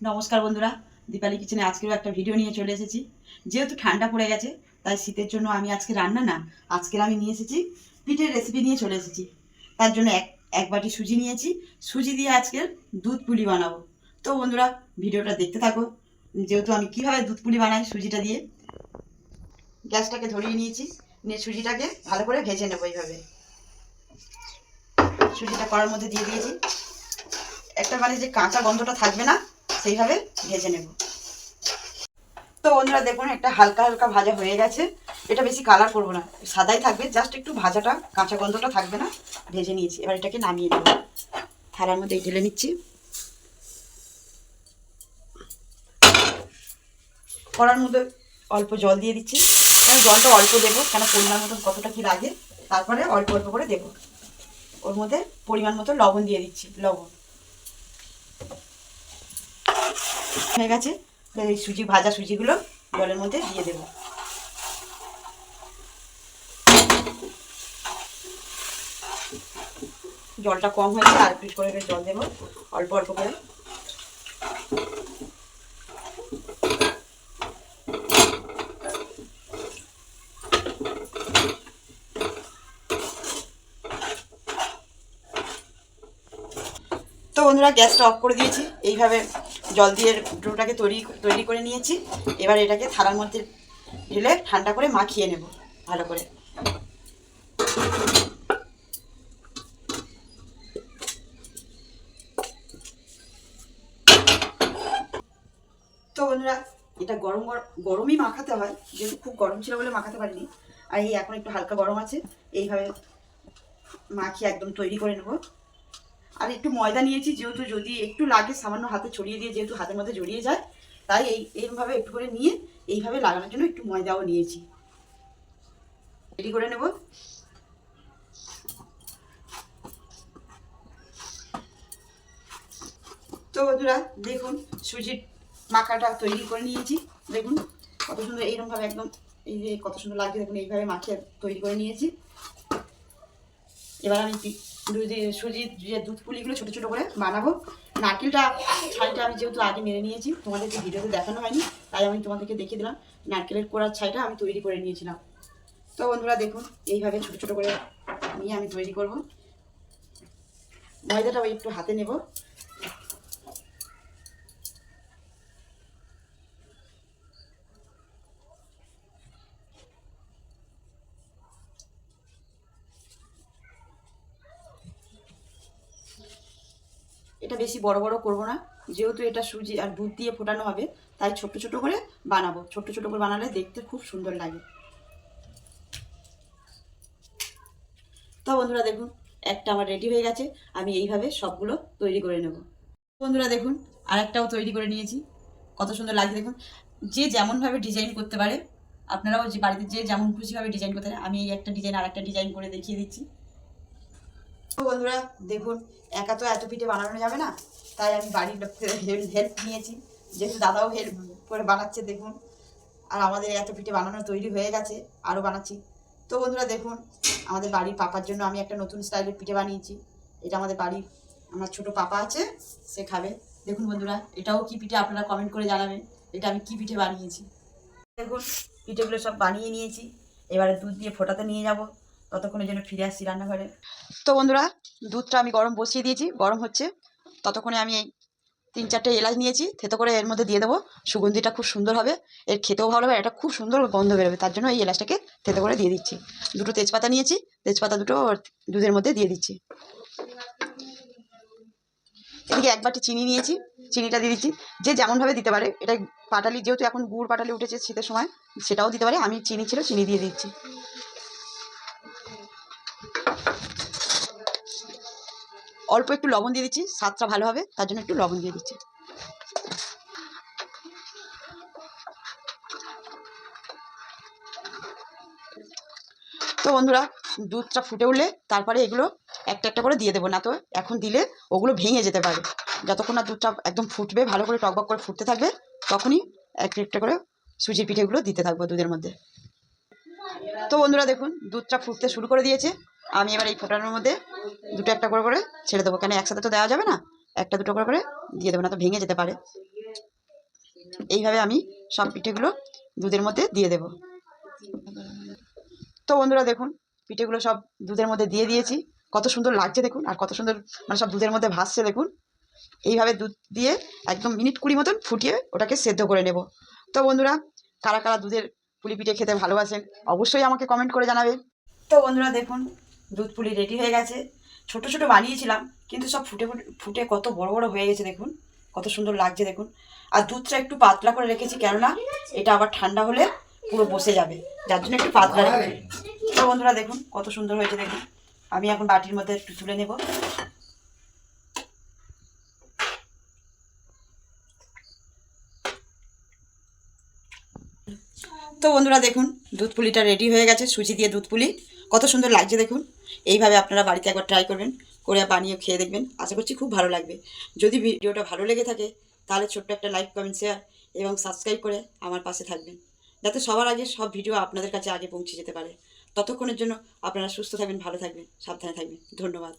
নমস্কার বন্ধুরা, দীপালি কিচেনে আজকেও একটা ভিডিও নিয়ে চলে এসেছি। যেহেতু ঠান্ডা পড়ে গেছে, তাই শীতের জন্য আমি আজকে রান্না না আজকের আমি নিয়ে এসেছি পিঠের রেসিপি নিয়ে চলে এসেছি। তার জন্য এক এক বাটি সুজি নিয়েছি। সুজি দিয়ে আজকের দুধ পুলি বানাবো। তো বন্ধুরা, ভিডিওটা দেখতে থাকো। যেহেতু আমি কীভাবে দুধ পুলি বানাই সুজিটা দিয়ে, গ্যাসটাকে ধরিয়ে নিয়েছি। নিয়ে সুজিটাকে ভালো করে ভেজে নেব এইভাবে। সুজিটা করার মধ্যে দিয়ে দিয়েছি। একটা মানে যে কাঁচা গন্ধটা থাকবে না সেইভাবে ভেজে নেব। তো বন্ধুরা দেখুন, একটা হালকা হালকা ভাজা হয়ে গেছে। এটা বেশি কালার করব না। সাদাই থাকবে জাস্ট একটু ভাজাটা, কাঁচা গন্ধটা থাকবে না। ভেজে নিয়েছি। এবার এটাকে নামিয়ে নেব। থালার মধ্যে ঢেলে নিচ্ছি। কড়ার মধ্যে অল্প জল দিয়ে দিচ্ছি। আমি জলটা অল্প দেবো, কেন পরিমাণ মতন কতটা কি লাগে, তারপরে অল্প অল্প করে দেবো। ওর মধ্যে পরিমাণ মতো লবণ দিয়ে দিচ্ছি, লবণ। হয়ে গেছে এই সুজি, ভাজা সুজিগুলো জলের মধ্যে দিয়ে দেবো। জলটা কম হয়েছে, আর একটু করে জল দেবো, অল্প অল্প করে। তো বন্ধুরা, গ্যাসটা অফ করে দিয়েছি, এইভাবে জল দিয়ে ডোটাকে তৈরি তৈরি করে নিয়েছি। এবার এটাকে থালার মধ্যে ঢেলে ঠান্ডা করে মাখিয়ে নেব, ভালো করে। তো বন্ধুরা, এটা গরম গরম গরমই মাখাতে হয়, যেহেতু খুব গরম ছিল বলে মাখাতে পারিনি। আর এই এখন একটু হালকা গরম আছে, এইভাবে মাখিয়ে একদম তৈরি করে নেব। আর একটু ময়দা নিয়েছি, যেহেতু যদি একটু লাগে, সামান্য হাতে ছড়িয়ে দিয়ে যেহেতু হাতের মধ্যে জড়িয়ে যায়, তাই এই, এইভাবে একটু করে নিয়ে এইভাবে লাগানোর জন্য একটু ময়দাও নিয়েছি। রেডি করে নেব? তো বন্ধুরা, দেখুন, সুজির মাখাটা তৈরি করে নিয়েছি। দেখুন, কত সুন্দর এইরকমভাবে একদম, এই যে কত সুন্দর লাগছে, দেখুন, এইভাবে মাখিয়ে তৈরি করে নিয়েছি। এবার আমি সুজির যে দুধ পুলিগুলো ছোটো ছোটো করে বানাবো। নারকেলটা, ছাইটা আমি যেহেতু আগে মেরে নিয়েছি, তোমাদেরকে ভিডিওতে দেখানো হয়নি, তাই আমি তোমাদেরকে দেখিয়ে দিলাম। নারকেলের কোড়ার ছাইটা আমি তৈরি করে নিয়েছিলাম। তো বন্ধুরা দেখুন, এইভাবে ছোটো ছোটো করে নিয়ে আমি তৈরি করব। ওই একটু হাতে নেব। এটা বেশি বড় বড় করব না। যেহেতু এটা সুজি আর দুধ দিয়ে ফোটানো হবে, তাই ছোট ছোট করে বানাবো। ছোট ছোট করে বানালে দেখতে খুব সুন্দর লাগে। তো বন্ধুরা দেখুন, একটা আমার রেডি হয়ে গেছে। আমি এইভাবে সবগুলো তৈরি করে নেব। বন্ধুরা দেখুন, আরেকটাও তৈরি করে নিয়েছি। কত সুন্দর লাগছে দেখুন। যে যেমনভাবে ডিজাইন করতে পারে, আপনারাও যে বাড়িতে যে যেমন খুশিভাবে ডিজাইন করতে পারে আমি এই একটা ডিজাইন আর একটা ডিজাইন করে দেখিয়ে দিচ্ছি। তো বন্ধুরা, দেখুন, একা তো এত পিঠে বানানো যাবে না, তাই আমি বাড়ির হেল্প নিয়েছি। যেহেতু দাদাও হেল্প করে বানাচ্ছে, দেখুন। আর আমাদের এত পিঠে বানানো তৈরি হয়ে গেছে, আরও বানাচ্ছি। তো বন্ধুরা, দেখুন, আমাদের বাড়ির পাপার জন্য আমি একটা নতুন স্টাইলের পিঠে বানিয়েছি। এটা আমাদের বাড়ির, আমার ছোট পাপা আছে, সে খাবে। দেখুন বন্ধুরা, এটাও কি পিঠে আপনারা কমেন্ট করে জানাবেন, এটা আমি কি পিঠে বানিয়েছি। দেখুন, পিঠেগুলো সব বানিয়ে নিয়েছি। এবারে দুধ দিয়ে ফোটাতে নিয়ে যাব। ততক্ষণের জন্য ফিরে আসছি রান্নাঘরে। তো বন্ধুরা, দুধটা আমি গরম বসিয়ে দিয়েছি, গরম হচ্ছে। ততক্ষণে আমি এই তিন চারটে এলাচ নিয়েছি, থেতো করে এর মধ্যে দিয়ে দেবো। সুগন্ধিটা খুব সুন্দর হবে, এর খেতেও ভালো হবে এটা খুব সুন্দর গন্ধ বেরোবে, তার জন্য এই এলাচটাকে থেতো করে দিয়ে দিচ্ছি। দুটো তেজপাতা নিয়েছি, তেজপাতা দুটো দুধের মধ্যে দিয়ে দিচ্ছি। এদিকে এক বাটি চিনি নিয়েছি, চিনিটা দিয়ে দিচ্ছি। যে যেমনভাবে দিতে পারে এটা পাটালি, যেহেতু এখন গুড় পাটালি উঠেছে শীতের সময়, সেটাও দিতে পারে। আমি চিনি ছিল, চিনি দিয়ে দিচ্ছি। অল্প একটু লবণ দিয়ে দিচ্ছি, স্বাদটা ভালো হবে, তার জন্য একটু লবণ দিয়ে দিচ্ছি। তো বন্ধুরা, দুধটা ফুটে উঠলে তারপরে এগুলো একটা একটা করে দিয়ে দেবো, না তো এখন দিলে ওগুলো ভেঙে যেতে পারে। যতক্ষণ না দুধটা একদম ফুটবে, ভালো করে টকবক করে ফুটতে থাকবে, তখনই একটা একটা করে সুজির পিঠেগুলো দিতে থাকব দুধের মধ্যে। তো বন্ধুরা দেখুন, দুধটা ফুটতে শুরু করে দিয়েছে। আমি এবার এই ফোটানোর মধ্যে দুটো একটা করে করে ছেড়ে দেবো। কেন একসাথে তো দেওয়া যাবে না? একটা দুটো করে করে দিয়ে দেবো, না তো ভেঙে যেতে পারে। এইভাবে আমি সব পিঠেগুলো দুধের মধ্যে দিয়ে দেব। তো বন্ধুরা দেখুন, পিঠেগুলো সব দুধের মধ্যে দিয়ে দিয়েছি। কত সুন্দর লাগছে দেখুন, আর কত সুন্দর মানে সব দুধের মধ্যে ভাসছে দেখুন। এইভাবে দুধ দিয়ে একদম মিনিট কুড়ি মতন ফুটিয়ে ওটাকে সেদ্ধ করে নেব। তো বন্ধুরা, কারা কারা দুধের পুলি পিঠে খেতে ভালোবাসেন, অবশ্যই আমাকে কমেন্ট করে জানাবে। তো বন্ধুরা দেখুন, দুধ পুলি রেডি হয়ে গেছে। ছোট ছোট বানিয়েছিলাম কিন্তু সব ফুটে ফুটে ফুটে কত বড় বড় হয়ে গেছে দেখুন কত সুন্দর লাগছে দেখুন। আর দুধটা একটু পাতলা করে রেখেছি কেননা এটা আবার ঠান্ডা হলে পুরো বসে যাবে যার জন্য একটু পাতলা রেখেছি। তো বন্ধুরা দেখুন কত সুন্দর হয়েছে দেখুন। আমি এখন বাটির মধ্যে একটু তুলে নেব। তো বন্ধুরা দেখুন দুধ পুলিটা রেডি হয়ে গেছে সুজি দিয়ে দুধ পুলি। কত সুন্দর লাগছে দেখুন। এইভাবে আপনারা বাড়িতে একবার ট্রাই করবেন, করে বানিয়ে খেয়ে দেখবেন। আশা করছি খুব ভালো লাগবে। যদি ভিডিওটা ভালো লেগে থাকে, তাহলে ছোট্ট একটা লাইক কমেন্ট শেয়ার এবং সাবস্ক্রাইব করে আমার পাশে থাকবেন। যাতে সবার আগে সব ভিডিও আপনাদের কাছে আগে পৌঁছে যেতে পারে। ততক্ষণের জন্য আপনারা সুস্থ থাকবেন, ভালো থাকবেন, সাবধানে থাকবেন। ধন্যবাদ।